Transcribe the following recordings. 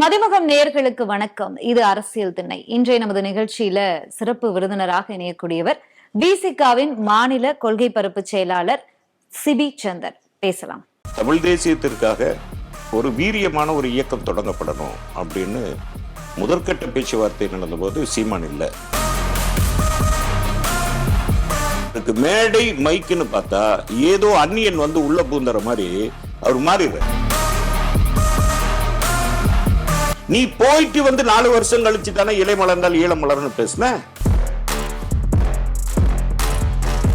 மதிமுகம் நேயர்களுக்கு வணக்கம். இது அரசியல் திண்ணை. இன்றைய நமது நிகழ்ச்சியில சிறப்பு விருந்தினராக இணையக்கூடியவர் விசிகாவின் மாநில கொள்கை பரப்பு செயலாளர் சிபி சந்தர் பேசலாம். தமிழ் தேசியத்திற்காக ஒரு வீரியமான ஒரு இயக்கம் தொடங்கப்படணும் அப்படின்னு முதற்கட்ட பேச்சுவார்த்தை நடந்தபோது சீமான் இல்லை. அதுக்கு மேடை மைக்குன்னு பார்த்தா ஏதோ அந்நியன் வந்து உள்ள பூந்துற மாதிரி அவர் மாறிடுறார். நீ போயிட்டு வந்து நாலு வருஷம் கழிச்சு தானே இலை மலர்ந்தால் ஈழம் மலர்னு பேசின?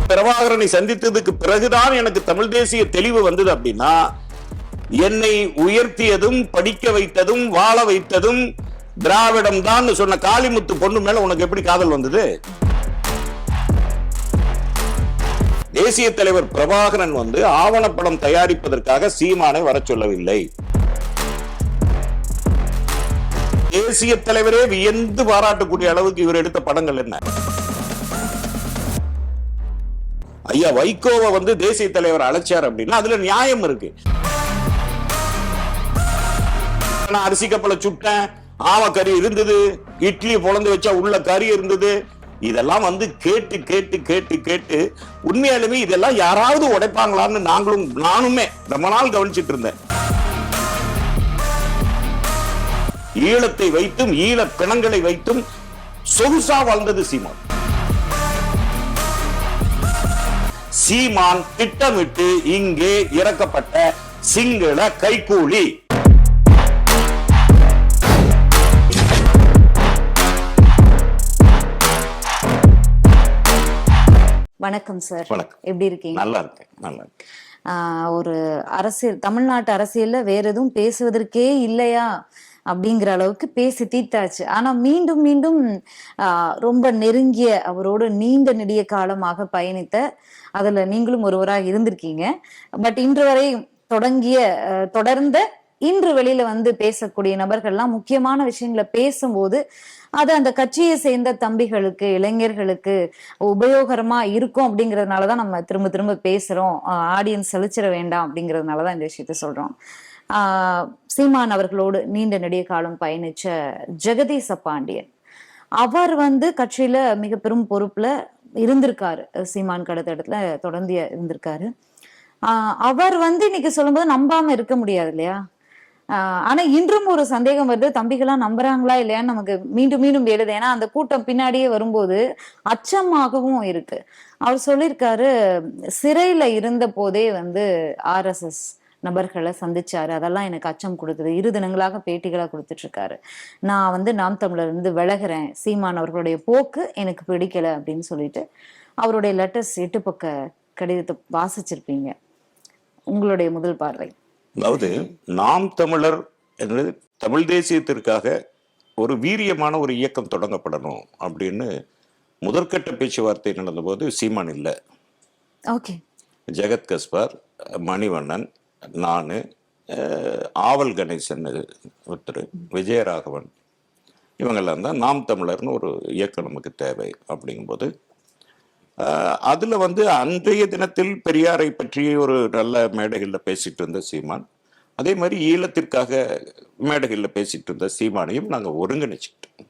பிரபாகரனை சந்தித்ததுக்கு பிறகுதான் எனக்கு தமிழ் தேசிய தெளிவு வந்தது அப்படின்னா என்னை உயர்த்தியதும் படிக்க வைத்ததும் வாழ வைத்ததும் திராவிடம் தான் சொன்ன காளிமுத்து பொண்ணு மேல உனக்கு எப்படி காதல் வந்தது? தேசிய தலைவர் பிரபாகரன் வந்து ஆவணப்படம் தயாரிப்பதற்காக சீமானை வர சொல்லவில்லை. தேசிய தலைவரே வியந்து பாராட்டக்கூடிய அளவுக்கு இவர் எடுத்த படங்கள் என்ன? ஐயா வைகோவை வந்து தேசிய தலைவர் அழைச்சார் அப்படின்னா அதுல நியாயம் இருக்கு. நான் அரிசி கப்பலை சுட்டேன் ஆம கறி இருந்தது இட்லி பொழந்து வச்சா உள்ள கறி இருந்தது. இதெல்லாம் வந்து கேட்டு கேட்டு கேட்டு கேட்டு உண்மையாலுமே இதெல்லாம் யாராவது உடைப்பாங்களான்னு நாங்களும் நானுமே ரொம்ப நாள் கவனிச்சிட்டு இருந்தேன். ஈழத்தை வைத்தும் ஈழ பிணங்களை வைத்தும் சொகுசா வாழ்ந்தது சீமான். சீமான் திட்டமிட்டு இங்கே இறக்கப்பட்ட சிங்கள கைகூலி வணக்கம் சார். வணக்கம். எப்படி இருக்கீங்க? நல்லா இருக்கேன் நல்லா இருக்கேன். ஒரு அரசியல் தமிழ்நாட்டு அரசியல்ல வேற எதுவும் பேசுவதற்கே இல்லையா? அப்படிங்கிற அளவுக்கு பேசி தீர்த்தாச்சு. ஆனா மீண்டும் மீண்டும் ஆஹ் ரொம்ப நெருங்கிய அவரோடு நீண்ட நெடிய காலமாக பயணித்த அதுல நீங்களும் ஒருவராக இருந்திருக்கீங்க. பட் இன்று வரை தொடங்கிய தொடர்ந்த இன்று வெளியில வந்து பேசக்கூடிய நபர்கள்லாம் முக்கியமான விஷயங்களை பேசும்போது அது அந்த கட்சியை சேர்ந்த தம்பிகளுக்கு இளைஞர்களுக்கு உபயோகரமா இருக்கும் அப்படிங்கறதுனாலதான் நம்ம திரும்ப திரும்ப பேசுறோம். ஆடியன்ஸ் செலுச்சிட வேண்டாம் அப்படிங்கறதுனாலதான் இந்த விஷயத்த சொல்றோம். சீமான் அவர்களோடு நீண்ட நெடிய காலம் பயணிச்ச ஜெகதீச பாண்டியன். அவர் வந்து கட்சியில மிக பெரும் பொறுப்புல இருந்திருக்காரு. சீமான் கடத்த இடத்துல தொடர்ந்து இருந்திருக்காரு. அவர் வந்து இன்னைக்கு சொல்லும்போது நம்பாம இருக்க முடியாது இல்லையா? ஆனா இன்றும் ஒரு சந்தேகம் வருது. தம்பிகளாம் நம்புறாங்களா இல்லையான்னு நமக்கு மீண்டும் மீண்டும் எழுது ஏன்னா அந்த கூட்டம் பின்னாடியே வரும்போது அச்சமாகவும் இருக்கு. அவர் சொல்லியிருக்காரு சிறையில இருந்த போதே வந்து ஆர்எஸ்எஸ் நபர்களை சந்திச்சாரு. அதெல்லாம் எனக்கு அச்சம் கொடுத்தது. இரு தினங்களாக பேட்டிகளா கொடுத்துட்டு இருக்காரு நான் வந்து நாம் தமிழர் இருந்து விலகுறேன். சீமான் அவர்களுடைய போக்கு எனக்கு பிடிக்கல அப்படின்னு சொல்லிட்டு அவருடைய லெட்டர்ஸ் எட்டு பக்க கடிதத்தை வாசிச்சிருப்பீங்க. உங்களுடைய முதல் பார்வை. அதாவது நாம் தமிழர் என்று தமிழ் தேசியத்திற்காக ஒரு வீரியமான ஒரு இயக்கம் தொடங்கப்படணும் அப்படின்னு முதற்கட்ட பேச்சுவார்த்தை நடந்தபோது சீமான் இல்லை. ஓகே. ஜெகத் கஸ்பார் மணிவண்ணன் நான் ஆவல் கணேசன் ஒருத்தர் விஜயராகவன் இவங்கெல்லாம் தான் நாம் தமிழர்னு ஒரு இயக்கம் நமக்கு தேவை அப்படிங்கும்போது அதில் வந்து அன்றைய தினத்தில் பெரியாரை பற்றி ஒரு நல்ல மேடைகளில் பேசிட்டு இருந்த சீமான் அதே மாதிரி ஈழத்திற்காக மேடைகளில் பேசிட்டு இருந்த சீமானையும் நாங்கள் ஒருங்கிணைச்சிக்கிட்டோம்.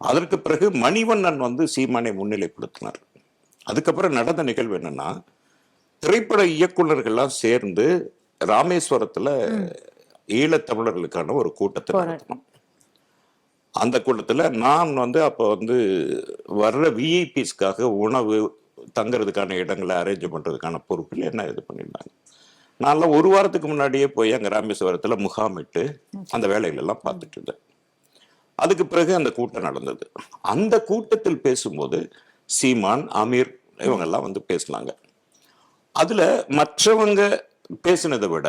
அதற்கு பிறகு மணிவண்ணன் வந்து சீமானை முன்னிலைப்படுத்தினார் அதுக்கப்புறம் நடந்த நிகழ்வு என்னன்னா திரைப்பட இயக்குனர்கள்லாம் சேர்ந்து ராமேஸ்வரத்துல ஈழத்தமிழர்களுக்கான ஒரு கூட்டத்தை நடத்தினோம். அந்த கூட்டத்துல நான் வந்து அப்போ வந்து வர்ற விஐபிஸ்க்காக உணவு தங்குறதுக்கான இடங்களை அரேஞ்ச் பண்றதுக்கான பொறுப்பில் என்ன இது பண்ணியிருந்தாங்க. நான்லாம் ஒரு வாரத்துக்கு முன்னாடியே போய் அங்க ராமேஸ்வரத்துல முகாமிட்டு அந்த வேலைகள் எல்லாம் பார்த்துட்டு இருந்தேன். அதுக்கு பிறகு அந்த கூட்டம் நடந்தது. அந்த கூட்டத்தில் பேசும்போது சீமான் அமீர் இவங்கெல்லாம் வந்து பேசினாங்க. அதுல மற்றவங்க பேசினதை விட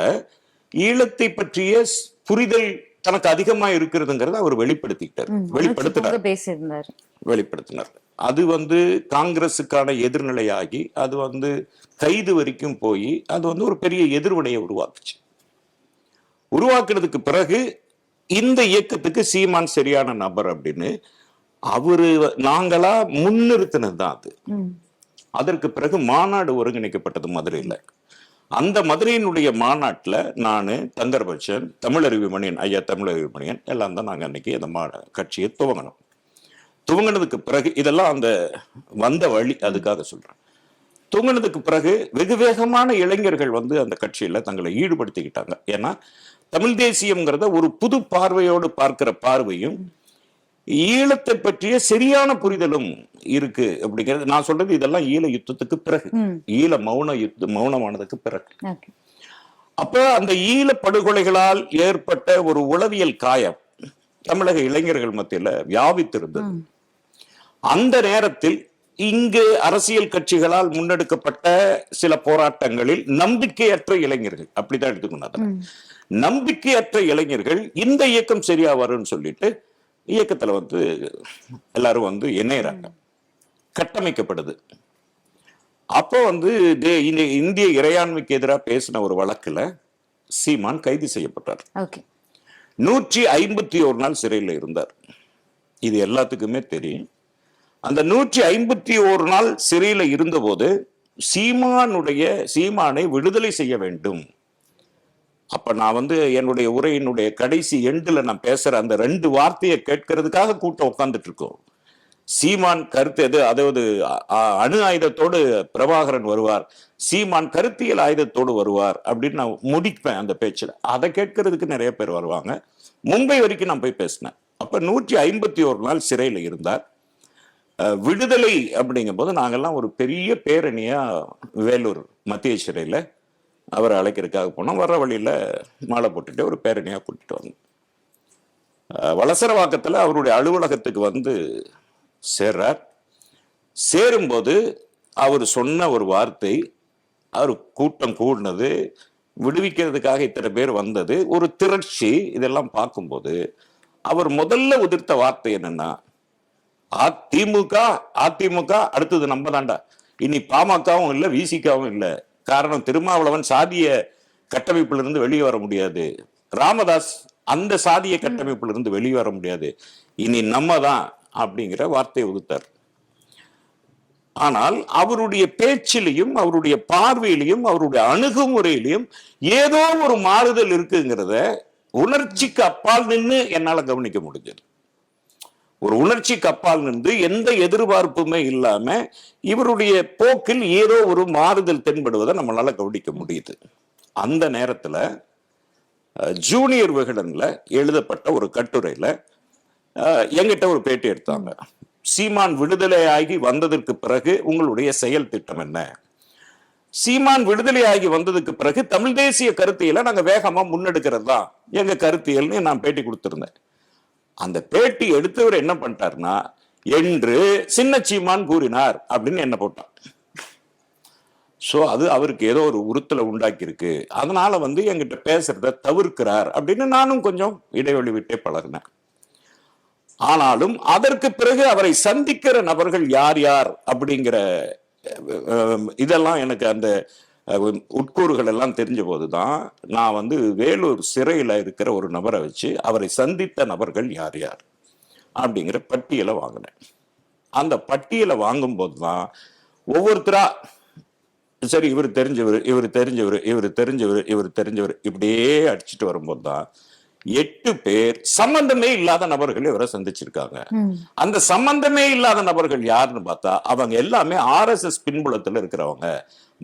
ஈழத்தை பற்றிய புரிதல் தனக்கு அதிகமா இருக்கிறதுங்கிறத அவர் வெளிப்படுத்திக்கிட்டார். வெளிப்படுத்தினார். வெளிப்படுத்தினார். அது வந்து காங்கிரஸுக்கான எதிர்நிலையாகி அது வந்து கைது வரைக்கும் போய் அது வந்து ஒரு பெரிய எதிர்வினையை உருவாக்குச்சு. உருவாக்குனதுக்கு பிறகு இந்த இயக்கத்துக்கு சீமான் சரியான நபர் அப்படின்னு அவரு நாங்களா முன்னிறுத்தினது தான் அது. அதற்கு பிறகு மாநாடு ஒருங்கிணைக்கப்பட்டது மதுரையில். அந்த மதுரையினுடைய மாநாட்டில் நான் தங்கர்பட்சன் தமிழறிவு மணியன் ஐயா தமிழறிவு மணியன் எல்லாம் தான் நாங்கள் அன்னைக்கு அந்த மா கட்சியை துவங்கினோம். துவங்கினதுக்கு பிறகு இதெல்லாம் அந்த வந்த வழி அதுக்காக சொல்கிறேன் துவங்கினதுக்கு பிறகு வெகு வேகமான இளைஞர்கள் வந்து அந்த கட்சியில் தங்களை ஈடுபடுத்திக்கிட்டாங்க. ஏன்னா தமிழ் தேசியம்ங்கிறத ஒரு புது பார்வையோடு பார்க்கிற பார்வையும் ஈழத்தை பற்றிய சரியான புரிதலும் இருக்கு அப்படிங்கிறது நான் சொல்றது இதெல்லாம் ஈழ யுத்தத்துக்கு பிறகு. ஈழ மௌன யுத்த மௌனமானதுக்கு பிறகு. அப்ப அந்த ஈழ படுகொலைகளால் ஏற்பட்ட ஒரு உளவியல் காயம் தமிழக இளைஞர்கள் மத்தியில வியாபித்திருந்தது. அந்த நேரத்தில் இங்கு அரசியல் கட்சிகளால் முன்னெடுக்கப்பட்ட சில போராட்டங்களில் நம்பிக்கையற்ற இளைஞர்கள் அப்படிதான் எடுத்துக்கணும் நம்பிக்கையற்ற இளைஞர்கள் இந்த இயக்கம் சரியா வரும்னு சொல்லிட்டு இயக்கத்துல வந்து எல்லாரும் வந்து இணையறாங்க. கட்டமைக்கப்படுது. அப்போ வந்து இந்திய இறையாண்மைக்கு எதிராக பேசின ஒரு வழக்குல சீமான் கைது செய்யப்பட்டார். நூற்றி ஐம்பத்தி ஒரு நாள் சிறையில் இருந்தார். இது எல்லாத்துக்குமே தெரியும். அந்த நூற்றி ஐம்பத்தி ஒரு நாள் சிறையில் இருந்தபோது சீமானுடைய சீமானை விடுதலை செய்ய வேண்டும். அப்ப நான் வந்து என்னுடைய உரையினுடைய கடைசி எண்டில் நான் பேசுற அந்த ரெண்டு வார்த்தையை கேட்கறதுக்காக கூட்டம் உட்கார்ந்துட்டு இருக்கோம். சீமான் கருத்து எது? அதாவது அணு ஆயுதத்தோடு பிரபாகரன் வருவார். சீமான் கருத்தியல் ஆயுதத்தோடு வருவார் அப்படின்னு நான் முடிப்பேன் அந்த பேச்சில். அதை கேட்கறதுக்கு நிறைய பேர் வருவாங்க. மும்பை வரைக்கும் நான் போய் பேசினேன். அப்ப நூற்றி ஐம்பத்தி ஒரு நாள் சிறையில் இருந்தார். விடுதலை அப்படிங்கும் போது நாங்கள்லாம் ஒரு பெரிய பேரணியா வேலூர் மத்திய சிறையில் அவரை அழைக்கிறதுக்காக போனோம். வர்ற வழியில் மாலை போட்டுட்டு ஒரு பேரணியாக கூட்டிகிட்டு வந்தோம். அஹ், அவருடைய அலுவலகத்துக்கு வந்து சேர்றார். சேரும்போது அவர் சொன்ன ஒரு வார்த்தை அவர் கூட்டம் கூடினது விடுவிக்கிறதுக்காக இத்தனை பேர் வந்தது ஒரு திரட்சி இதெல்லாம் பார்க்கும்போது அவர் முதல்ல உதிர்த்த வார்த்தை என்னன்னா அதிமுக அதிமுக அடுத்தது நம்ம தாண்டா இனி பாமகவும் இல்லை விசிகாவும் இல்லை. காரணம் திருமாவளவன் சாதிய கட்டமைப்பிலிருந்து வெளியே வர முடியாது. ராமதாஸ் அந்த சாதிய கட்டமைப்பிலிருந்து வெளியே வர முடியாது. இனி நம்ம தான் அப்படிங்கிற வார்த்தையை உதுத்தார் ஆனால் அவருடைய பேச்சிலையும் அவருடைய பார்வையிலையும் அவருடைய அணுகுமுறையிலையும் ஏதோ ஒரு மாறுதல் இருக்குங்கிறத உணர்ச்சிக்கு அப்பால் நின்று என்னால் கவனிக்க முடிஞ்சது. ஒரு உணர்ச்சிக்கு அப்பால் நின்று எந்த எதிர்பார்ப்புமே இல்லாம இவருடைய போக்கில் ஏதோ ஒரு மாறுதல் தென்படுவதை நம்மளால கவனிக்க முடியுது. அந்த நேரத்துல ஜூனியர் விகடன்ல எழுதப்பட்ட ஒரு கட்டுரையில எங்கிட்ட ஒரு பேட்டி எடுத்தாங்க. சீமான் விடுதலையாகி வந்ததற்கு பிறகு உங்களுடைய செயல் திட்டம் என்ன? சீமான் விடுதலையாகி வந்ததுக்கு பிறகு தமிழ் தேசிய கருத்தியலை நாங்க வேகமா முன்னெடுக்கிறது தான் எங்க கருத்தியல்னு நான் பேட்டி கொடுத்திருந்தேன். அந்த பேட்டி எடுத்தவர் என்ன பண்ணிட்டாருன்னா என்று சின்ன சீமான் கூறினார் அப்படின்னு என்ன போட்டான். சோ அது அவருக்கு ஏதோ ஒரு உறுத்தலை உண்டாக்கி இருக்கு அதனால வந்து என்கிட்ட பேசுறத தவிர்க்கிறார் அப்படின்னு நானும் கொஞ்சம் இடைவெளி விட்டே பழகினேன். ஆனாலும் அதற்கு பிறகு அவரை சந்திக்கிற நபர்கள் யார் யார் அப்படிங்கிற அஹ், இதெல்லாம் எனக்கு அந்த உட்கூறுகள் எல்லாம் தெரிஞ்ச போதுதான் நான் வந்து வேலூர் சிறையில் இருக்கிற ஒரு நபரை வச்சு அவரை சந்தித்த நபர்கள் யார் யார் அப்படிங்கிற பட்டியலை வாங்கினேன். அந்த பட்டியலை வாங்கும்போது தான் ஒவ்வொருத்தரா சரி இவர் தெரிஞ்சவர் இவர் தெரிஞ்சவர் இவர் தெரிஞ்சவர் இவர் தெரிஞ்சவர் இப்படியே அடிச்சுட்டு வரும்போது தான் எட்டு பேர் சம்பந்தமே இல்லாத நபர்கள் இவரை சந்திச்சிருக்காங்க. அந்த சம்பந்தமே இல்லாத நபர்கள் யாருன்னு பார்த்தா அவங்க எல்லாமே ஆர்எஸ்எஸ் பின்புலத்துல இருக்கிறவங்க.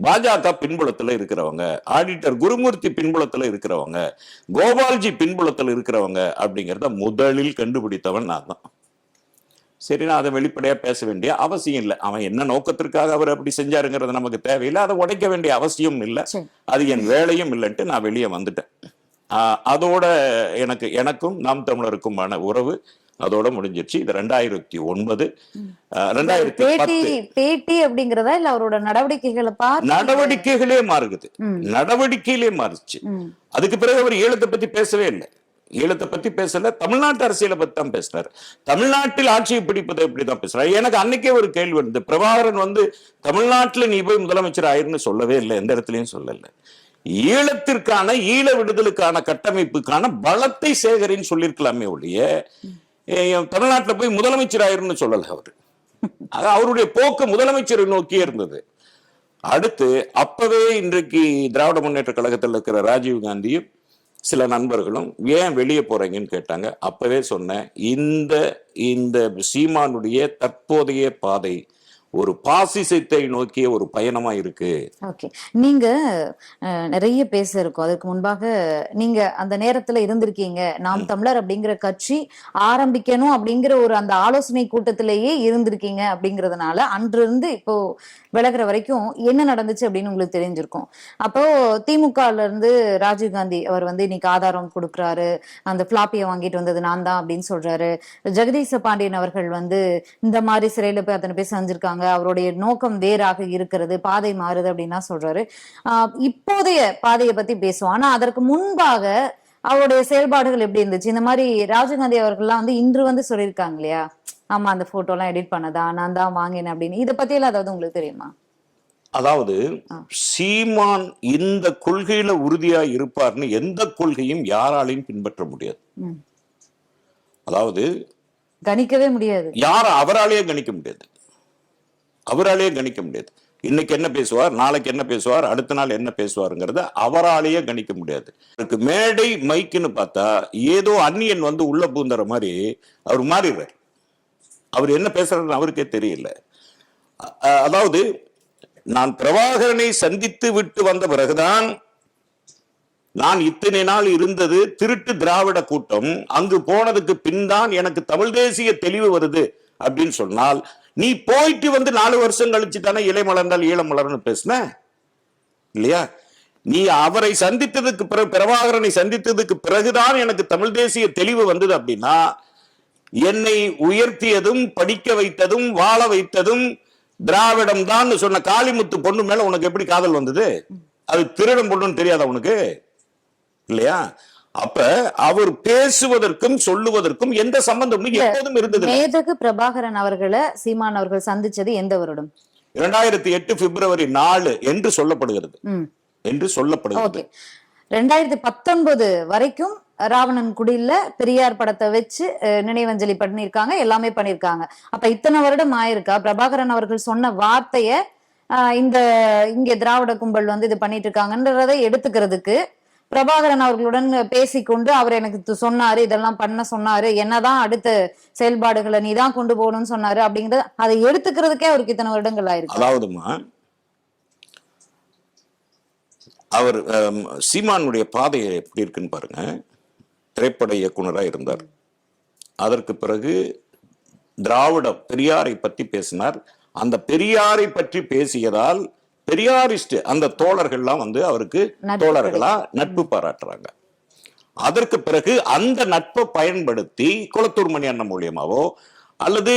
பாஜக பின்புலத்துல இருக்கிறவங்க ஆடிட்டர் குருமூர்த்தி பின்புலத்துல இருக்கிறவங்க கோபால்ஜி பின்புலத்துல இருக்கிறவங்க அப்படிங்கிறத முதலில் கண்டுபிடித்தவன் நான் தான். சரி நான் அதை வெளிப்படையா பேச வேண்டிய அவசியம் இல்லை. அவன் என்ன நோக்கத்திற்காக அவர் அப்படி செஞ்சாருங்கிறது நமக்கு தேவையில்லை. அதை உடைக்க வேண்டிய அவசியம் இல்லை. அது என் வேலையும் இல்லைன்ட்டு நான் வெளியே வந்துட்டேன். ஆஹ் அதோட எனக்கு எனக்கும் நாம் தமிழருக்குமான உறவு அதோட முடிஞ்சிருச்சு. இது ரெண்டாயிரத்தி ஒன்பது ரெண்டாயிரத்தி பேட்டி பேட்டி அப்படிங்கறதா இல்ல அவரோட நடவடிக்கைகளை பார்த்து? நடவடிக்கைகளே மாறுகுது. நடவடிக்கையிலே மாறுச்சு. அதுக்கு பிறகு அவர் ஈழத்தை பத்தி பேசவே இல்லை. ஈழத்தை பத்தி பேசல. தமிழ்நாட்டு அரசியலை பத்தி தான் பேசினார். தமிழ்நாட்டில் ஆட்சியை பிடிப்பதை இப்படி தான் பேசுறாரு. எனக்கு அன்னைக்கே ஒரு கேள்வி வந்து பிரபாகரன் வந்து தமிழ்நாட்டுல நீ போய் முதலமைச்சர் ஆயிருன்னு சொல்லவே இல்லை. எந்த இடத்துலயும் சொல்லல. ஈழத்திற்கான ஈழ விடுதலுக்கான கட்டமைப்புக்கான பலத்தை சேகரின்னு சொல்லியிருக்கலாமே ஒழிய தமிழ்நாட்டுல போய் முதலமைச்சர் ஆயிருன்னு அவர். அது அவருடைய போக்கு முதலமைச்சரை நோக்கியே இருந்தது. அடுத்து அப்பவே இன்றைக்கு திராவிட முன்னேற்ற கழகத்தில் இருக்கிற ராஜீவ் காந்தியும் சில நண்பர்களும் ஏன் வெளியே போறீங்கன்னு கேட்டாங்க. அப்பவே சொன்னேன் இந்த இந்த சீமானுடைய தற்போதைய பாதை ஒரு பாசிசத்தை நோக்கிய ஒரு பயணமா இருக்கு. ஓகே. நீங்க அஹ், நிறைய பேச இருக்கும். அதுக்கு முன்பாக நீங்க அந்த நேரத்துல இருந்திருக்கீங்க. நாம் தமிழர் அப்படிங்கிற கட்சி ஆரம்பிக்கணும் அப்படிங்கிற ஒரு அந்த ஆலோசனை கூட்டத்திலேயே இருந்திருக்கீங்க அப்படிங்கறதுனால அன்று இருந்து இப்போ விலகிற வரைக்கும் என்ன நடந்துச்சு அப்படின்னு உங்களுக்கு தெரிஞ்சிருக்கும். அப்போ திமுகல இருந்து ராஜீவ் காந்தி அவர் வந்து இன்னைக்கு ஆதாரம் கொடுக்குறாரு. அந்த பிளாப்பியை வாங்கிட்டு வந்தது நான் தான் அப்படின்னு சொல்றாரு. ஜெகதீச பாண்டியன் அவர்கள் வந்து இந்த மாதிரி சிறையில போய் அத்தனை பேர் செஞ்சிருக்காங்க அவருடைய நோக்கம் வேறாக இருக்கிறது. பாதை மாறுது அப்படின்னா சொல்றாரு. ஆஹ் இப்போதைய பாதையை பத்தி பேசுவோம். ஆனா அதற்கு முன்பாக அவருடைய செயல்பாடுகள் எப்படி இருந்துச்சு? இந்த மாதிரி ராஜீவ்காந்தி அவர்கள்லாம் வந்து இன்று வந்து சொல்லியிருக்காங்க இல்லையா? ஆமா அந்த போட்டோ எல்லாம் எடிட் பண்ணதா? நான் தான் வாங்கினேன் அப்படின்னு. இதை பத்தி எல்லாம் அதாவது உங்களுக்கு தெரியுமா? அதாவது. சீமான் இந்த கொள்கையில உறுதியா இருப்பார்னு எந்த கொள்கையும் யாராலையும் பின்பற்ற முடியாது. அதாவது கணிக்கவே முடியாது. யார அவராலேயே கணிக்க முடியாது. அவராலேயே கணிக்க முடியாது. இன்னைக்கு என்ன பேசுவார் நாளைக்கு என்ன பேசுவார் அடுத்த நாள் என்ன பேசுவாருங்கிறத அவராலேயே கணிக்க முடியாது. மேடை மைக்குன்னு பார்த்தா ஏதோ அந்நியன் வந்து உள்ள பூந்துற மாதிரி அவர் மாறிடுறார். அவர் என்ன பேசுறாருன்னு அவருக்கே தெரியல. அதாவது நான் பிரபாகரனை சந்தித்து விட்டு வந்த பிறகுதான் நான் இத்தனை நாள் இருந்தது திருட்டு திராவிட கூட்டம் அங்கு போனதுக்கு பின் தான் எனக்கு தமிழ் தேசிய தெளிவு வருது அப்படின்னு சொன்னால் நீ போயிட்டு வந்து நாலு வருஷம் கழிச்சு தானே இலை மலர்ந்தால் ஈழம் மலர்னு பேசுன? இல்லையா? நீ அவரை சந்தித்ததுக்கு பிறகு பிரபாகரனை சந்தித்ததுக்கு பிறகுதான் எனக்கு தமிழ் தேசிய தெளிவு வந்தது அப்படின்னா என்னை உயர்த்தியதும் படிக்க வைத்ததும் வாழ வைத்ததும் திராவிடம் தான் சொன்ன காளிமுத்து பொண்ணு மேல உனக்கு எப்படி காதல் வந்தது? அது திருடன் பொண்ணுன்னு தெரியாதா உனக்கு? இல்லையா? அப்ப அவர் பேசுவதற்கும் சொல்லுவதற்கும் எந்த சம்பந்தமும் எப்போதும் இருந்தது மேதகு பிரபாகரன் அவர்களை சீமான் அவர்கள் சந்திச்சது எந்த வருடம்? இரண்டாயிரத்தி எட்டு பிப்ரவரி நாலு என்று சொல்லப்படுகிறது. என்று சொல்லப்படுகிறது. ரெண்டாயிரத்தி பத்தொன்பது வரைக்கும் ராவணன் குடியில பெரியார் படத்தை வச்சு நினைவஞ்சலி பண்ணியிருக்காங்க எல்லாமே பண்ணியிருக்காங்க. அப்ப இத்தனை வருடம் ஆயிருக்கா? பிரபாகரன் அவர்கள் சொன்ன வார்த்தைய இந்த இங்க திராவிட கும்பல் வந்து இது பண்ணிட்டு இருக்காங்கன்றதை எடுத்துக்கிறதுக்கு பிரபாகரன் அவர்களுடன் பேசிக்கொண்டு அவர் எனக்கு சொன்னாரு இதெல்லாம் பண்ண சொன்னாரு என்னதான் அடுத்த செயல்பாடுகளை நீ தான் கொண்டு போகணும்னு சொன்னாரு அப்படிங்கறத அதை எடுத்துக்கிறதுக்கே அவருக்கு இத்தனை வருடங்கள் ஆயிருக்கு. அதாவதுமா அவர் சீமானுடைய பாதை எப்படி இருக்குன்னு பாருங்க. திரைப்பட இயக்குனராக இருந்தார். அதற்கு பிறகு திராவிட பெரியாரை பற்றி பேசினார். அந்த பெரியாரை பற்றி பேசியதால் பெரியாரிஸ்ட் அந்த தோழர்கள்லாம் வந்து அவருக்கு தோழர்களா நட்பு பாராட்டுறாங்க. அதற்கு பிறகு அந்த நட்பை பயன்படுத்தி குளத்தூர் மணி அண்ணன் மூலியமாவோ அல்லது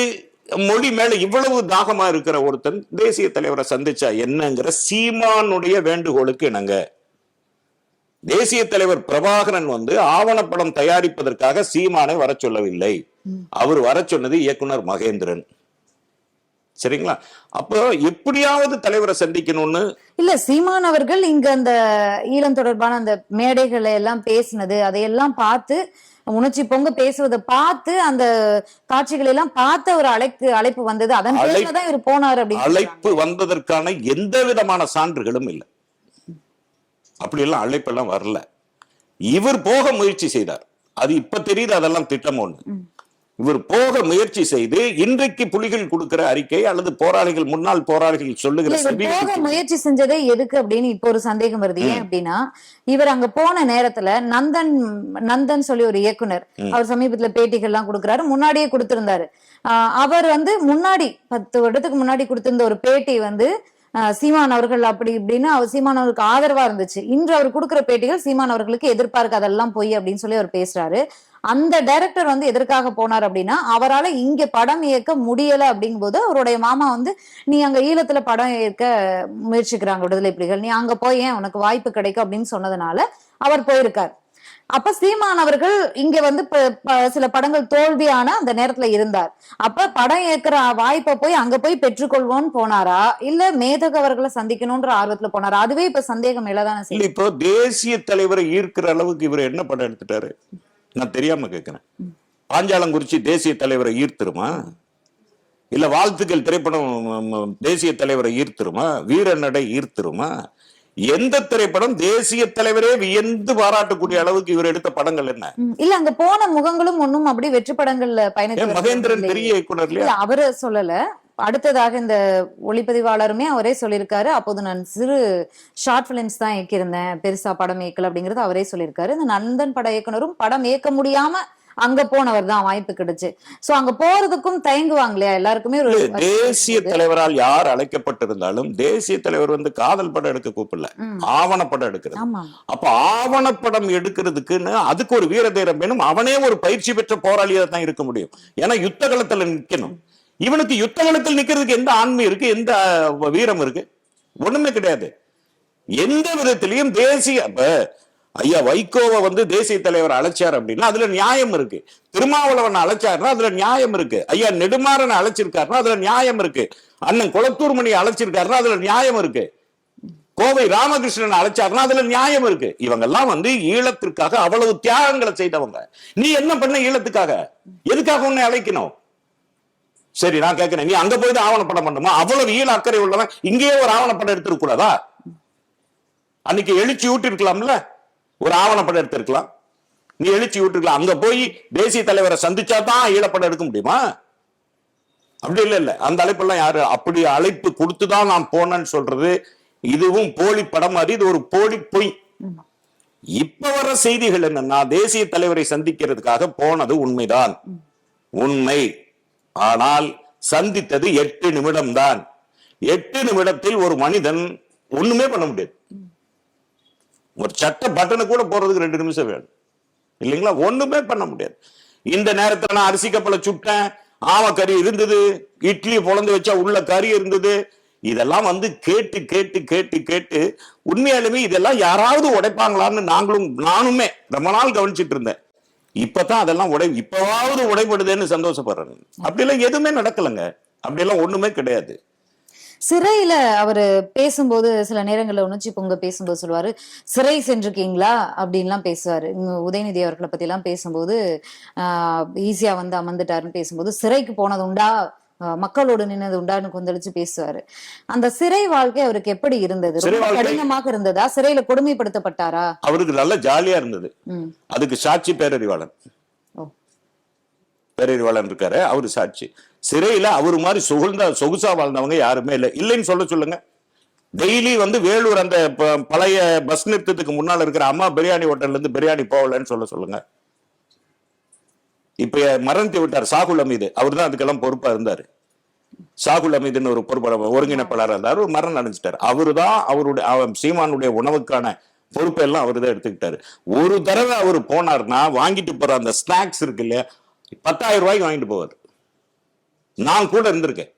மொழி மேல இவ்வளவு தாகமா இருக்கிற ஒருத்தன் தேசிய தலைவரை சந்திச்சா என்னங்கிற சீமானுடைய வேண்டுகோளுக்கு இணங்க தேசிய தலைவர் பிரபாகரன் வந்து ஆவணப்படம் தயாரிப்பதற்காக சீமானை வர சொல்லவில்லை. அவர் வர சொன்னது இயக்குனர் மகேந்திரன். சரிங்களா? அப்போ எப்படியாவது தலைவரை சந்திக்கணும்னு இல்ல சீமான் அவர்கள் இங்க அந்த ஈழம் தொடர்பான அந்த மேடைகளை எல்லாம் பேசினது அதையெல்லாம் பார்த்து உணர்ச்சி பொங்க பேசுவதை பார்த்து அந்த காட்சிகளை எல்லாம் பார்த்து ஒரு அழைப்பு அழைப்பு வந்தது. அதன் தான் இவர் போனார் அப்படின்னு அழைப்பு வந்ததற்கான எந்த விதமான சான்றுகளும் இல்லை. அப்படியெல்லாம் அழைப்பெல்லாம் வரல. இவர் போக முயற்சி செய்தார். அது இப்ப தெரியுது அதெல்லாம் திட்டம் ஒண்ணு. இவர் போக முயற்சி செய்து இன்றைக்கு புலிகள் கொடுக்கிற அறிக்கை அல்லது போராளிகள் முன்னாள் போராளிகள் சொல்லுகிற போக முயற்சி செஞ்சதே எதுக்கு அப்படின்னு இப்போ ஒரு சந்தேகம் வருது. ஏன் அப்படின்னா இவர் அங்க போன நேரத்துல நந்தன் நந்தன் சொல்லி ஒரு இயக்குனர் அவர் சமீபத்துல பேட்டிகள் எல்லாம் கொடுக்குறாரு முன்னாடியே கொடுத்திருந்தாரு. அவர் வந்து முன்னாடி பத்து வருடத்துக்கு முன்னாடி கொடுத்திருந்த ஒரு பேட்டி வந்து சீமான் அவர்கள் அப்படி இப்படின்னு அவர் சீமான் அவருக்கு ஆதரவா இருந்துச்சு. இன்று அவர் கொடுக்குற பேட்டிகள் சீமான் அவர்களுக்கு எதிர்பார்க்க அதெல்லாம் பொய் அப்படின்னு சொல்லி அவர் பேசுறாரு. அந்த டைரக்டர் வந்து எதற்காக போனார் அப்படின்னா அவரால இங்க படம் இயக்க முடியல அப்படிங்கும்போது அவருடைய மாமா வந்து நீ அங்க ஈழத்துல படம் இயக்க முயற்சிக்கிறாங்க விடுதலை புலிகள். நீ அங்க போய் ஏன் உனக்கு வாய்ப்பு கிடைக்கும்? அப்படின்னு சொன்னதுனால அவர் போயிருக்கார். அப்ப சீமான் அவர்கள் இங்க வந்து சில படங்கள் தோல்வியான அந்த நேரத்துல இருந்தார். அப்ப படம் ஏற்கிற வாய்ப்பை போய் அங்க போய் பெற்றுக்கொள்வோம்னு போனாரா? இல்ல மேதக அவர்களை சந்திக்கணும்ன்ற ஆர்வத்துல போனாரா? அதுவே இப்ப சந்தேகம் எழதானே இப்போ தேசிய தலைவரை ஈர்க்கிற அளவுக்கு இவர் என்ன படம் எடுத்துட்டாரு? நான் தெரியாம கேட்கிறேன் பாஞ்சாலங்குறிச்சி தேசிய தலைவரை ஈர்த்துருமா? இல்ல வாழ்த்துக்கள் திரைப்படம் தேசிய தலைவரை ஈர்த்திருமா? வீரநடை ஈர்த்துருமா? எந்த திரைப்படம் தேசிய தலைவரே வியந்து பாராட்டக்கூடிய அளவுக்கு இவர் எடுத்த படங்கள் என்ன? இல்ல அங்க போன முகங்களும் ஒண்ணும் அப்படி வெற்றி படங்கள்ல பயணித்து மகேந்திரன் பெரிய இயக்குனர் அவரு சொல்லல. அடுத்ததாக இந்த ஒளிப்பதிவாளருமே அவரே சொல்லியிருக்காரு. அப்போது நான் சிறு ஷார்ட் பிலிம்ஸ் தான் இயக்கியிருந்தேன். பெருசா படம் இயக்கல அப்படிங்கறது அவரே சொல்லியிருக்காரு. இந்த நந்தன் பட இயக்குனரும் படம் இயக்க முடியாம அங்க போனவர் தான் வாய்ப்பு கிடைச்சு. சோ அங்க போறதுக்கும் தயங்குவாங்க இல்லையா எல்லாருக்குமே ஒரு தேசிய தலைவரால் யார் அழைக்கப்பட்டிருந்தாலும் தேசிய தலைவர் வந்து காதல் படம் எடுக்க கூப்பிடல. ஆவணப்படம் எடுக்கிறது. அப்ப ஆவணப்படம் எடுக்கிறதுக்குன்னு அதுக்கு ஒரு வீர தீரம் வேணும். அவனே ஒரு பயிற்சி பெற்ற போராளியா தான் இருக்க முடியும். ஏன்னா யுத்த களத்துல நிக்கணும். இவனுக்கு யுத்த களத்தில் நிக்கிறதுக்கு எந்த ஆண்மை இருக்கு? எந்த வீரம் இருக்கு? ஒண்ணுமே கிடையாது. எந்த விதத்திலையும் தேசிய ஐயா வைகோவை வந்து தேசிய தலைவர் அழைச்சார் அப்படின்னா அதுல நியாயம் இருக்கு. திருமாவளவன் அழைச்சாருன்னா அதுல நியாயம் இருக்கு. ஐயா நெடுமாறன் அழைச்சிருக்காருன்னா அதுல நியாயம் இருக்கு. அண்ணன் குளத்தூர் மணி அழைச்சிருக்காருன்னா அதுல நியாயம் இருக்கு. கோவை ராமகிருஷ்ணன் அழைச்சாருன்னா அதுல நியாயம் இருக்கு. இவங்கெல்லாம் வந்து ஈழத்திற்காக அவ்வளவு தியாகங்களை செய்தவங்க. நீ என்ன பண்ண ஈழத்துக்காக? எதுக்காக உன்னை அழைக்கணும்? சரி நான் கேட்கிறேன் நீ அங்க போய் தான் ஆவணப்படம் பண்ணுமா? அவ்வளவு ஈழ அக்கறை உள்ளவன் இங்கேயே ஒரு ஆவணப்படம் எடுத்துருக்கூடாதா அன்னைக்கு எழுச்சி ஊட்டிருக்கலாம்ல? ஒரு ஆவணப்படம் எடுத்திருக்கலாம். நீ எழுச்சி விட்டுருக்கலாம் அங்க போய் தேசிய தலைவரை சந்திச்சா தான் ஈழப்படம் எடுக்க முடியுமா? அப்படி இல்லை இல்லை. அந்த அழைப்பெல்லாம் யாரு? அப்படி அழைப்பு கொடுத்துதான் நான் போனேன்னு சொல்றது இதுவும் போலி படம். மாதிரி இது ஒரு போலி பொய். இப்ப வர செய்திகள் என்னன்னா தேசிய தலைவரை சந்திக்கிறதுக்காக போனது உண்மைதான். உண்மை. ஆனால் சந்தித்தது எட்டு நிமிடம் தான் எட்டு நிமிடத்தில் ஒரு மனிதன் ஒண்ணுமே பண்ண முடியாது. ஒரு சட்ட பட்டனு கூட போறதுக்கு ரெண்டு நிமிஷம் வேணும். இல்லைங்களா? ஒண்ணுமே பண்ண முடியாது. இந்த நேரத்துல நான் அரிசி கப்பலை சுட்டேன் ஆவக்கறி கறி இருந்தது இட்லி பொழந்து வச்சா உள்ள கறி இருந்தது இதெல்லாம் வந்து கேட்டு கேட்டு கேட்டு கேட்டு உண்மையாலுமே இதெல்லாம் யாராவது உடைப்பாங்களான்னு நாங்களும் நானுமே ரொம்ப நாள் கவனிச்சிட்டு இருந்தேன். இப்பதான் அதெல்லாம் உடை இப்பவாவது உடைபடுதுன்னு சந்தோஷப்படுறேன். அப்படிலாம் எதுவுமே நடக்கலைங்க. அப்படியெல்லாம் ஒண்ணுமே கிடையாது. சிறையில அவரு பேசும்போது சில நேரங்கள்ல உணர்ச்சி பொங்க பேசும்போது சொல்லுவாரு சிறை சென்றிருக்கீங்களா? அப்படின்லாம் பேசுவாரு. இங்க உதயநிதி அவர்களை பத்தி எல்லாம் பேசும்போது ஆஹ் ஈஸியா வந்து அமர்ந்துட்டாருன்னு பேசும்போது சிறைக்கு போனது உண்டா? மக்களோடு நின்னது உண்டான்னு கொந்தளிச்சு பேசுவாரு. அந்த சிறை வாழ்க்கை அவருக்கு எப்படி இருந்தது? ரொம்ப கடினமாக இருந்ததா? சிறையில கொடுமைப்படுத்தப்பட்டாரா? அவருக்கு நல்ல ஜாலியா இருந்தது. அதுக்கு சாட்சி பேரறிவாளன். பேரறிவாளன் இருக்காரு அவரு சாட்சி. சிறையில் அவர் மாதிரி சுகழ்ந்த சொகுசா வாழ்ந்தவங்க யாருமே இல்லை. இல்லைன்னு சொல்ல சொல்லுங்க. டெய்லி வந்து வேலூர் அந்த பழைய பஸ் நிறுத்தத்துக்கு முன்னால் இருக்கிற அம்மா பிரியாணி ஹோட்டல்ல இருந்து பிரியாணி போகலன்னு சொல்ல சொல்லுங்க. இப்ப மறந்து விட்டார் சாகுல் அமீது. அவர் தான் அதுக்கெல்லாம் பொறுப்பா இருந்தார். சாகுல் அமீதுன்னு ஒரு பொறுப்பாளர் ஒருங்கிணைப்பாளர் இருந்தார். ஒரு மரணம் அடைஞ்சிட்டார். அவரு தான் அவருடைய சீமானுடைய உணவுக்கான பொறுப்பெல்லாம் அவர் தான் எடுத்துக்கிட்டாரு. ஒரு தடவை அவர் போனார்னா வாங்கிட்டு போற அந்த ஸ்நாக்ஸ் இருக்கு இல்லையா பத்தாயிரம் ரூபாய்க்கு வாங்கிட்டு போவார். நான் கூட இருந்திருக்கேன்.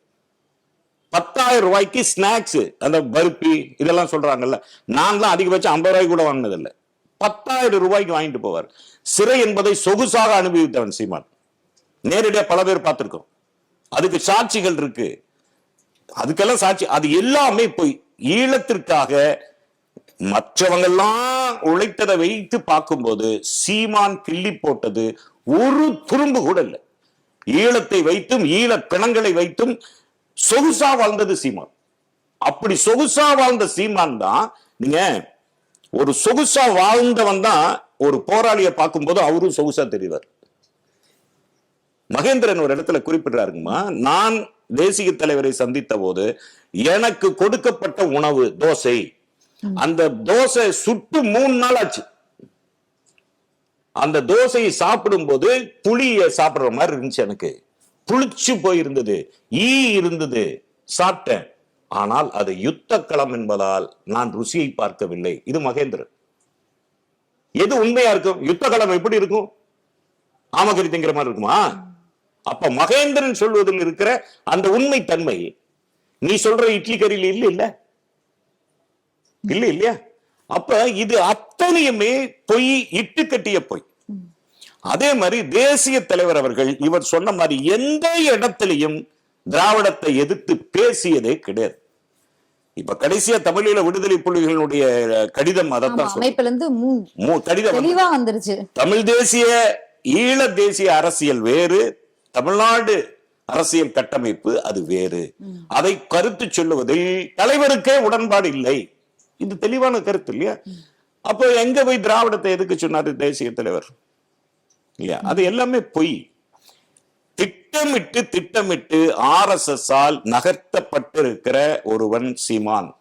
பத்தாயிரம் ரூபாய்க்கு ஸ்நாக்ஸ் அந்த பருப்பி இதெல்லாம் சொல்றாங்கல்ல. நான் அதிகபட்சம் ஐம்பது ரூபாய்க்கு கூட வாங்கினதில்லை. பத்தாயிரம் ரூபாய்க்கு வாங்கிட்டு போவார். சிறை என்பதை சொகுசாக அனுபவித்தவன் சீமான். நேரடியாக பல பேர் பார்த்துருக்கோம் அதுக்கு சாட்சிகள் இருக்கு. அதுக்கெல்லாம் சாட்சி அது எல்லாமே போய் ஈழத்திற்காக மற்றவங்கெல்லாம் உழைத்ததை வைத்து பார்க்கும்போது சீமான் கிள்ளி போட்டது ஒரு துரும்பு கூட இல்லை. ஈழத்தை வைத்தும் ஈழ பிணங்களை வைத்தும் சொகுசா வாழ்ந்தது சீமான். அப்படி சொகுசா வாழ்ந்த சீமான் தான் நீங்க ஒரு சொகுசா வாழ்ந்தவன் தான் ஒரு போராளியை பார்க்கும்போது அவரும் சொகுசா தெரிவார். மகேந்திரன் ஒரு இடத்துல குறிப்பிடுறாருங்கம்மா நான் தேசிய தலைவரை சந்தித்த போது எனக்கு கொடுக்கப்பட்ட உணவு தோசை. அந்த தோசை சுட்டு மூணு நாள் ஆச்சு. அந்த தோசையை சாப்பிடும்போது புளிய சாப்பிடுற மாதிரி இருந்துச்சு எனக்கு. புளிச்சு போயிருந்தது. ஈ இருந்தது. சாப்பிட்டேன். ஆனால் அது யுத்த களம் என்பதால் நான் ருசியை பார்க்கவில்லை. இது மகேந்திரன். எது உண்மையா இருக்கும்? யுத்த களம் எப்படி இருக்கும்? ஆமகரி திங்கிற மாதிரி இருக்குமா? அப்ப மகேந்திரன் சொல்வதில் இருக்கிற அந்த உண்மை தன்மை நீ சொல்ற இட்லி கறியில் இல்ல இல்ல? இல்ல இல்லையா? அப்ப இது அத்தனையுமே பொய் இட்டு கட்டிய பொய். அதே மாதிரி தேசிய தலைவர் அவர்கள் இவர் சொன்ன மாதிரி எந்த இடத்திலையும் திராவிடத்தை எதிர்த்து பேசியதே கிடையாது. இப்ப கடைசியா தமிழீழ விடுதலை புலிகளுடைய கடிதம் அதைத்தான் கடிதம் வந்துருச்சு. தமிழ் தேசிய ஈழ தேசிய அரசியல் வேறு தமிழ்நாடு அரசியல் கட்டமைப்பு அது வேறு. அதை கருத்து சொல்லுவதில் தலைவருக்கே உடன்பாடு இல்லை. இது தெளிவான கருத்து இல்லையா? அப்போ எங்க போய் திராவிடத்தை எதுக்கு சொன்னாரு தேசிய தலைவர்? இல்லையா? அது எல்லாமே பொய். திட்டமிட்டு திட்டமிட்டு ஆர் எஸ் எஸ் ஆல் நகர்த்தப்பட்டிருக்கிற ஒருவன் சீமான்.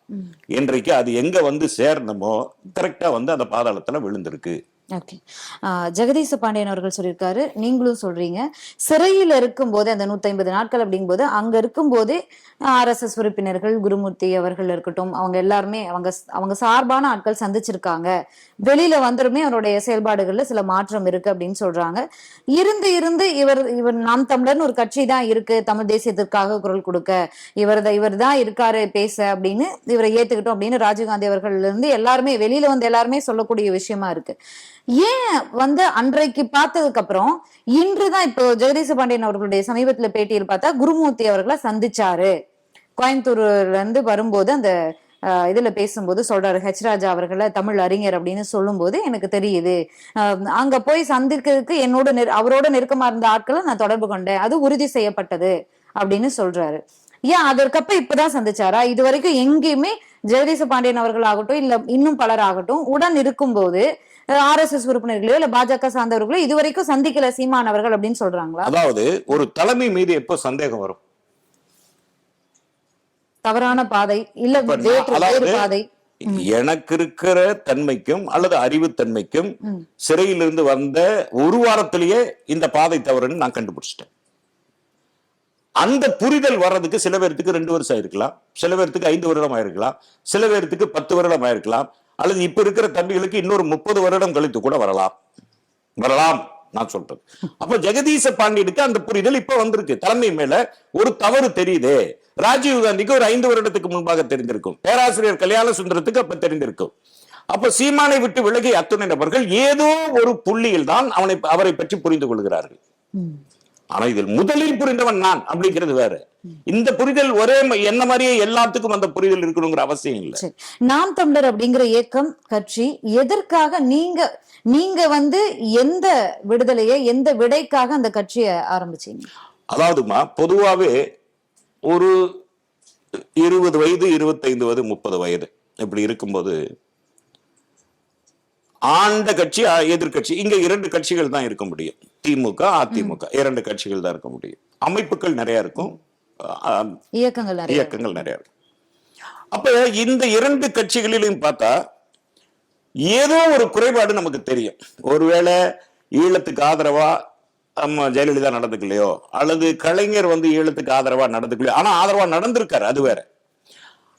இன்றைக்கு அது எங்க வந்து சேர்ந்தமோ கரெக்டா வந்து அந்த பாதாளத்துல விழுந்திருக்கு. ஓகே ஜெகதீச பாண்டியன் அவர்கள் சொல்லியிருக்காரு. நீங்களும் சொல்றீங்க. சிறையில் இருக்கும்போது அந்த நூத்தி ஐம்பது நாட்கள் அப்படிங்கும்போது அங்க இருக்கும்போதே ஆர்எஸ்எஸ் உறுப்பினர்கள் குருமூர்த்தி அவர்கள் இருக்கட்டும் அவங்க எல்லாருமே அவங்க அவங்க சார்பான ஆட்கள் சந்திச்சிருக்காங்க. வெளியில வந்துருமே அவருடைய செயல்பாடுகள்ல சில மாற்றம் இருக்கு அப்படின்னு சொல்றாங்க. இருந்து இருந்து இவர் இவர் நாம் தமிழர்னு ஒரு கட்சி தான் இருக்கு. தமிழ் தேசியத்திற்காக குரல் கொடுக்க. இவர் இவர் தான் இருக்காரு பேச அப்படின்னு இவரை ஏத்துக்கிட்டோம் அப்படின்னு ராஜீவ்காந்தி அவர்கள் இருந்து எல்லாருமே வெளியில வந்து எல்லாருமே சொல்லக்கூடிய விஷயமா இருக்கு. ஏன் வந்து அன்றைக்கு பார்த்ததுக்கு அப்புறம் இன்றுதான் இப்போ ஜெகதீச பாண்டியன் அவர்களுடைய சமீபத்துல பேட்டியில் பார்த்தா குருமூர்த்தி அவர்களை சந்திச்சாரு. கோயம்புத்தூர்ல இருந்து வரும்போது அந்த இதுல பேசும்போது சொல்றாரு ஹெச் ராஜா அவர்களை தமிழ் அறிஞர் அப்படின்னு சொல்லும்போது எனக்கு தெரியுது. அஹ், அங்க போய் சந்திக்கிறதுக்கு என்னோட நெரு- அவரோட நெருக்கமா இருந்த ஆட்களை நான் தொடர்பு கொண்டேன். அது உறுதி செய்யப்பட்டது அப்படின்னு சொல்றாரு. ஏன் அதற்கப்ப இப்பதான் சந்திச்சாரா? இது வரைக்கும் எங்கேயுமே ஜெகதீச பாண்டியன் அவர்கள் ஆகட்டும் இல்ல இன்னும் பலர் ஆகட்டும் உடன் இருக்கும்போது ஆர் எஸ் எஸ் உறுப்பினர்களோ இல்ல பாஜக சார்ந்தவர்களோ இதுவரைக்கும் சந்திக்கல சீமான் அவர்கள் அப்படின்னு சொல்றாங்களா? அதாவது ஒரு தலைமை மீது எப்போ சந்தேகம் வரும்? தவறான பாதை இல்ல வேறு பாதை. எனக்கு இருக்கிற தன்மைக்கும் அல்லது அறிவுத்தன்மைக்கும். சிறையிலிருந்து வந்த ஒரு வாரத்திலேயே இந்த பாதை தவறுன்னு நான் கண்டுபிடிச்சிட்டேன். அந்த புரிதல் வர்றதுக்கு சில பேர்த்துக்கு ரெண்டு வருஷம் ஆயிருக்கலாம் சில பேர்த்துக்கு ஐந்து வருடம் ஆயிருக்கலாம் சில பேர்த்துக்கு பத்து வருடம் ஆயிருக்கலாம் அல்லது இப்ப இருக்கிற தம்பிகளுக்கு இன்னொரு முப்பது வருடம் கழித்து கூட வரலாம். வரலாம். நான் சொல்றது. அப்ப ஜெகதீச பாண்டியனுக்கு அந்த புரிதல் இப்ப வந்திருக்கு. தலைமை மேல ஒரு தவறு தெரியுதே. ராஜீவ் காந்திக்கு ஒரு ஐந்து வருடத்துக்கு முன்பாக தெரிந்திருக்கும். பேராசிரியர் கல்யாண சுந்தரத்துக்கு அப்ப தெரிந்திருக்கும். அப்ப சீமானை விட்டு விலகி அத்துணை நபர்கள் ஏதோ ஒரு புள்ளியில் தான் அவனை அவரை பற்றி புரிந்து கொள்கிறார்கள். ஆனா இதில் முதலில் புரிந்தவன் நான் அப்படிங்கிறது வேற. இந்த புரிதல் ஒரே என்ன மாதிரியே எல்லாத்துக்கும் அந்த புரிதல் இருக்கணுங்கிற அவசியம் இல்லை. நாம் தமிழர் அப்படிங்கிற இயக்கம் கட்சி எதற்காக நீங்க நீங்க வந்து எந்த விடுதலையை எந்த விடைக்காக அந்த கட்சியை ஆரம்பிச்சீங்க? அதாவதுமா பொதுவாவே ஒரு இருபது வயது இருபத்தைந்து வயது முப்பது வயது இப்படி இருக்கும்போது ஆண்ட கட்சி எதிர்க்கட்சி இங்க இரண்டு கட்சிகள் தான் இருக்க முடியும். திமுக அதிமுக. இரண்டு கட்சிகள் தான் இருக்க முடியும். அமைப்புகள் நிறைய இருக்கும். இயக்கங்கள் நிறைய இயக்கங்கள் நிறைய இருக்கும். அப்ப இந்த இரண்டு கட்சிகளிலும் பார்த்தா ஏதோ ஒரு குறைபாடு நமக்கு தெரியும். ஒருவேளை ஈழத்துக்கு ஆதரவா நம்ம ஜெயலலிதா நடந்துக்கலையோ அல்லது கலைஞர் வந்து ஈழத்துக்கு ஆதரவா நடந்துக்கலையோ ஆனா ஆதரவா நடந்திருக்காரு அது வேற.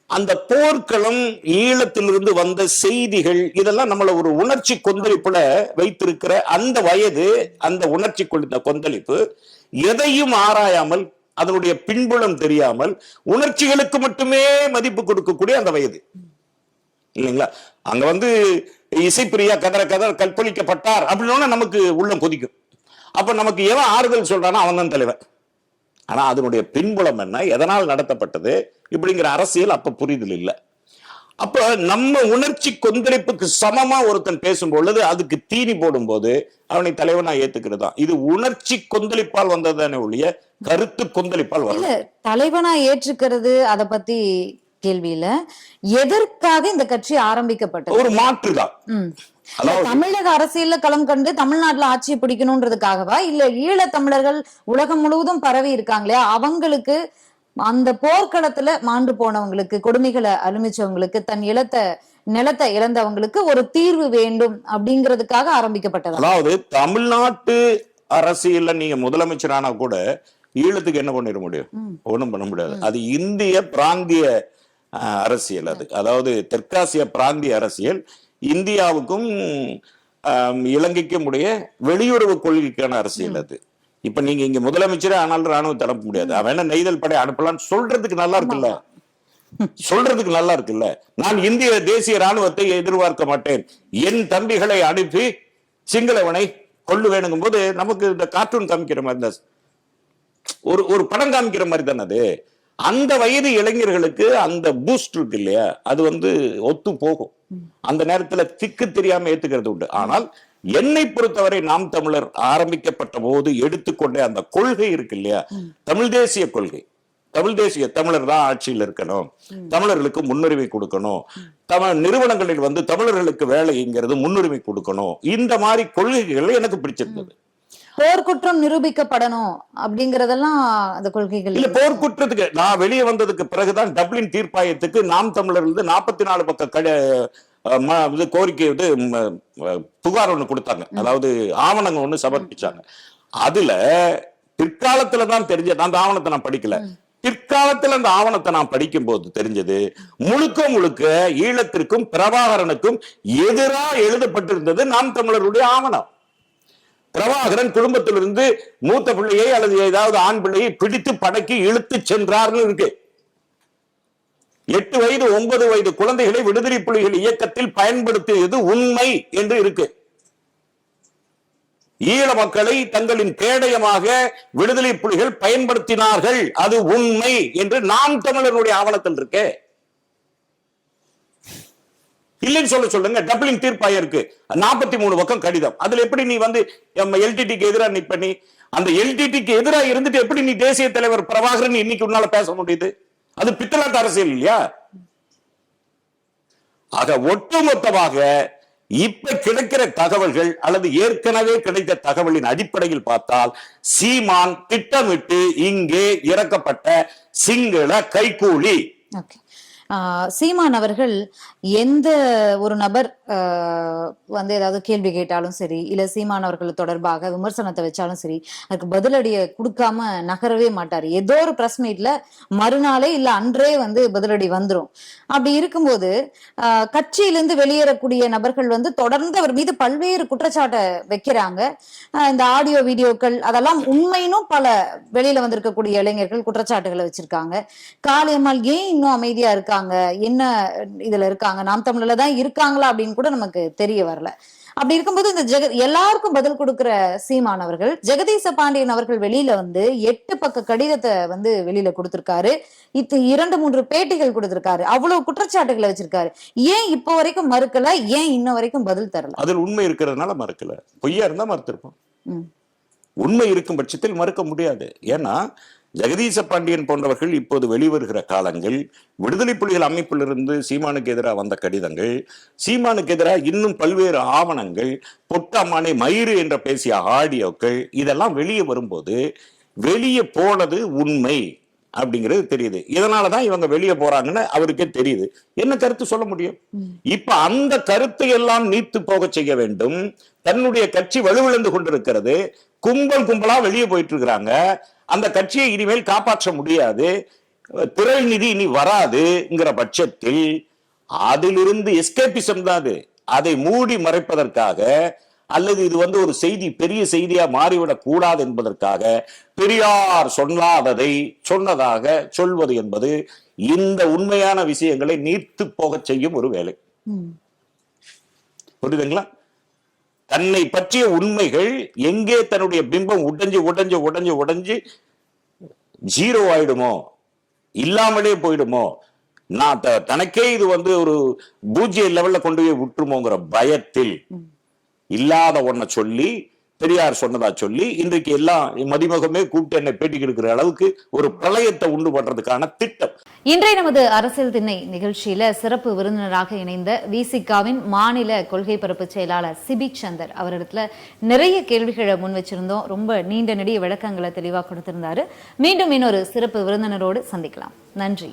அந்த போர்க்களம் ஈழத்திலிருந்து வந்த செய்திகள் இதெல்லாம் நம்மளை ஒரு உணர்ச்சி கொந்தளிப்புல வைத்திருக்கிற அந்த வயது அந்த உணர்ச்சி கொண்ட கொந்தளிப்பு எதையும் ஆராயாமல் அதனுடைய பின்புலம் தெரியாமல் உணர்ச்சிகளுக்கு மட்டுமே மதிப்பு கொடுக்கக்கூடிய அந்த வயது. இல்லைங்களா? அங்க வந்து இசைப்பிரியா கதற கதற கற்பழிக்கப்பட்டார் அப்படின்னா நமக்கு உள்ளம் கொதிக்கும். அப்ப நமக்கு எவன் ஆறுதல் சொல்றானோ அவன் தான் தலைவன். ஆனா அதனுடைய பின்புலம் என்ன? எதனால் நடத்தப்பட்டது? இப்படிங்கிற அரசியல் அப்ப புரிதல் இல்லை அப்ப நம்ம உணர்ச்சி கொந்தளிப்புக்கு சமமா ஒருத்தன் பேசும் பொழுது அதுக்கு தீனி போடும்போது அவனை தலைவனா ஏத்துக்கிறதா? இது உணர்ச்சி கொந்தளிப்பால் வந்ததுதானே ஒழிய கருத்து கொந்தளிப்பால் வரல தலைவனா ஏற்றுக்கிறது அத பத்தி கேள்வி இல்ல. எதற்காக இந்த கட்சி ஆரம்பிக்கப்பட்டது? ஒரு மாற்றுதான். தமிழக அரசியல்ல களம் கண்டு தமிழ்நாட்டுல ஆட்சியை பிடிக்கணும்ன்றதுக்காகவா இல்ல ஈழத் தமிழர்கள் உலகம் முழுவதும் பரவி இருக்காங்களே அவங்களுக்கு அந்த போர்க்களத்துல மாண்டு போனவங்களுக்கு கொடுமைகளை அனுமிச்சவங்களுக்கு தன் இழத்த நிலத்தை இழந்தவங்களுக்கு ஒரு தீர்வு வேண்டும் அப்படிங்கிறதுக்காக ஆரம்பிக்கப்பட்டதா? அதாவது தமிழ்நாட்டு அரசியல்ல நீங்க முதலமைச்சரானா கூட ஈழத்துக்கு என்ன பண்ணிட முடியும். ஒண்ணும் பண்ண முடியாது. அது இந்திய பிராந்திய அரசியல் அது. அதாவது தெற்காசிய பிராந்திய அரசியல் இந்தியாவுக்கும் இலங்கைக்கும் உடைய வெளியுறவு கொள்கைக்கான அரசியல் அது. இப்ப நீங்க இங்க முதலமைச்சரே ஆனாலும் ராணுவத்தை அனுப்ப முடியாது. அவன் நெய்தல் படை அனுப்பலாம்னு சொல்றதுக்கு நல்லா இருக்குல்ல? சொல்றதுக்கு நல்லா இருக்குல்ல? நான் இந்திய தேசிய ராணுவத்தை எதிர்பார்க்க மாட்டேன். என் தம்பிகளை அனுப்பி சிங்களவனை கொள்ளு வேணுங்கும் போது நமக்கு இந்த கார்ட்டூன் காமிக்கிற மாதிரி தான். ஒரு ஒரு படம் காமிக்கிற மாதிரி தானே அது? அந்த வயது இளைஞர்களுக்கு அந்த பூஸ்ட் இருக்கு இல்லையா? அது வந்து ஒத்து போகும். அந்த நேரத்துல திக்கு தெரியாம ஏத்துக்கிறது உண்டு. ஆனால் என்னை பொறுத்தவரை நாம் தமிழர் ஆரம்பிக்கப்பட்ட போது எடுத்துக்கொண்ட அந்த கொள்கை இருக்கு இல்லையா? தமிழ் தேசிய கொள்கை. தமிழ் தேசிய தமிழர் தான் ஆட்சியில் இருக்கணும். தமிழர்களுக்கு முன்னுரிமை கொடுக்கணும். தமிழ் நிறுவனங்களில் வந்து தமிழர்களுக்கு வேலைங்கிறது முன்னுரிமை கொடுக்கணும். இந்த மாதிரி கொள்கைகள் எனக்கு பிடிச்சிருந்தது. போர்க்குற்றம் நிரூபிக்கப்படணும் அப்படிங்கறதெல்லாம் அந்த கொள்கைகள் இல்ல போர்க்குற்றத்துக்கு. நான் வெளியே வந்ததுக்கு பிறகுதான் டப்ளின் தீர்ப்பாயத்துக்கு நாம் தமிழர் வந்து நாற்பத்தி நாலு பக்க கட இது கோரிக்கை அஹ், புகார் ஒண்ணு கொடுத்தாங்க. அதாவது ஆவணங்கள் ஒண்ணு சமர்ப்பிச்சாங்க. அதுல பிற்காலத்துல தான் தெரிஞ்சது அந்த ஆவணத்தை நான் படிக்கல. பிற்காலத்துல அந்த ஆவணத்தை நான் படிக்கும் போது தெரிஞ்சது முழுக்க முழுக்க ஈழத்திற்கும் பிரபாகரனுக்கும் எதிரா எழுதப்பட்டிருந்தது நாம் தமிழருடைய ஆவணம். பிரபாகரன் குடும்பத்திலிருந்து மூத்த பிள்ளையை அல்லது ஏதாவது ஆண் பிள்ளையை பிடித்து படக்கி இழுத்து சென்றார்னு இருக்கு. எட்டு வயது ஒன்பது வயது குழந்தைகளை விடுதலை புலிகள் இயக்கத்தில் பயன்படுத்தியது உண்மை என்று இருக்கு. ஈழ மக்களை தங்களின் கேடயமாக விடுதலை புலிகள் பயன்படுத்தினார்கள். அது உண்மை என்று நாம் தமிழருடைய ஆவணத்தில் இருக்கே. இல்லைன்னு சொல்ல சொல்லுங்க டப்ளின் தீர்ப்பாயம் இருக்கு நாற்பத்தி மூணு பக்கம் கடிதம். அதுல எப்படி நீ வந்து எல்டிடிக்கு எதிராக நீ பண்ணி அந்த எல்டிடிக்கு எதிராக இருந்துட்டு எப்படி நீ தேசிய தலைவர் பிரபாகரன் இன்னைக்கு உன்னால பேச முடியுது? அது பித்தலாட்டு அரசியல் இல்லையா? ஆக ஒட்டுமொத்தமாக இப்ப கிடைக்கிற தகவல்கள் அல்லது ஏற்கனவே கிடைத்த தகவலின் அடிப்படையில் பார்த்தால் சீமான் திட்டமிட்டு இங்கே இறக்கப்பட்ட சிங்கள கைகூலி சீமான் அவர்கள் எந்த ஒரு நபர் ஆஹ் வந்து ஏதாவது கேள்வி கேட்டாலும் சரி இல்ல சீமான் அவர்கள் தொடர்பாக விமர்சனத்தை வச்சாலும் சரி அதுக்கு பதிலடியை கொடுக்காம நகரவே மாட்டார். ஏதோ ஒரு பிரஸ் மீட்ல மறுநாளே இல்ல அன்றே வந்து பதிலடி வந்துரும். அப்படி இருக்கும்போது ஆஹ் கட்சியிலிருந்து வெளியேறக்கூடிய நபர்கள் வந்து தொடர்ந்து அவர் மீது பல்வேறு குற்றச்சாட்டை வைக்கிறாங்க. ஆஹ் இந்த ஆடியோ வீடியோக்கள் அதெல்லாம் உண்மையினும் பல வெளியில வந்திருக்கக்கூடிய இளைஞர்கள் குற்றச்சாட்டுகளை வச்சிருக்காங்க. காளியம்மாள் ஏன் இன்னும் அமைதியா இருக்காங்க என்ன இதுல இருக்காங்க நாம் தமிழ்ல தான் இருக்காங்களா அப்படின்னு கூட நமக்கு தெரிய வரல. அப்படி இருக்கும்போது இந்த ஜெக எல்லாருக்கும் பதில் கொடுக்கிற சீமான் அவர்கள் ஜெகதீச பாண்டியன் அவர்கள் வெளியில வந்து எட்டு பக்க கடிதத்தை வந்து வெளியில கொடுத்திருக்காரு. இது இரண்டு மூன்று பேட்டிகள் கொடுத்திருக்காரு. அவ்வளவு குற்றச்சாட்டுகளை வச்சிருக்காரு. ஏன் இப்போ வரைக்கும் மறுக்கல? ஏன் இன்ன வரைக்கும் பதில் தரல? அதில் உண்மை இருக்கிறதுனால மறுக்கல. பொய்யா இருந்தா மறுத்திருப்போம். உண்மை இருக்கும் பட்சத்தில் மறுக்க முடியாது. ஏன்னா ஜெகதீச பாண்டியன் போன்றவர்கள் இப்போது வெளிவருகிற காலங்கள் விடுதலை புலிகள் அமைப்பிலிருந்து சீமானுக்கு எதிராக வந்த கடிதங்கள் சீமானுக்கு எதிராக இன்னும் பல்வேறு ஆவணங்கள் பொட்டாமானை மயிறு என்ற பேசிய ஆடியோக்கள் இதெல்லாம் வெளியே வரும்போது வெளியே போனது உண்மை அப்படிங்கிறது தெரியுது. இதனாலதான் இவங்க வெளியே போறாங்கன்னு அவருக்கே தெரியுது. என்ன கருத்து சொல்ல முடியும்? இப்ப அந்த கருத்தை எல்லாம் நீத்து போக செய்ய வேண்டும். தன்னுடைய கட்சி வலுவிழந்து கொண்டிருக்கிறது. கும்பல் கும்பலா வெளியே போயிட்டு இருக்கிறாங்க. அந்த கட்சியை இனிமேல் காப்பாற்ற முடியாது. திரள் நிதி இனி வராதுங்கிற பட்சத்தில் அதிலிருந்து எஸ்கேபிசம் தான் அது. அதை மூடி மறைப்பதற்காக அல்லது இது வந்து ஒரு செய்தி பெரிய செய்தியா மாறிவிடக் கூடாது என்பதற்காக பெரியார் சொல்லாததை சொன்னதாக சொல்வது என்பது இந்த உண்மையான விஷயங்களை நீர்த்து போகச் செய்யும் ஒரு வேலை. புரியுதுங்களா? தன்னை பற்றிய உண்மைகள் எங்கே தன்னுடைய பிம்பம் உடைஞ்சு உடைஞ்சு உடைஞ்சு உடைஞ்சு ஜீரோ ஆயிடுமோ? இல்லாமலே போயிடுமோ? நான் தனக்கே இது வந்து ஒரு பூஜ்ய லெவல்ல கொண்டு போய் விட்டுருமோங்கிற பயத்தில் இல்லாத ஒன்ன சொல்லி பெரியார் சொன்னதா சொல்லி இன்றைக்கு எல்லாம் மதிமுகமே கூப்பிட்டு என்னை பேட்டி கொடுக்கிற அளவுக்கு ஒரு பிரளயத்தை உண்டு பண்றதுக்கான திட்டம். இன்றைய நமது அரசியல் திண்ணை நிகழ்ச்சியில சிறப்பு விருந்தினராக இணைந்த விசிகாவின் மாநில கொள்கை பரப்பு செயலாளர் சிபி சந்தர் அவரிடத்துல நிறைய கேள்விகளை முன் வச்சிருந்தோம். ரொம்ப நீண்ட நெடிய விளக்கங்களை தெளிவா கொடுத்திருந்தாரு. மீண்டும் இன்னொரு சிறப்பு விருந்தினரோடு சந்திக்கலாம். நன்றி.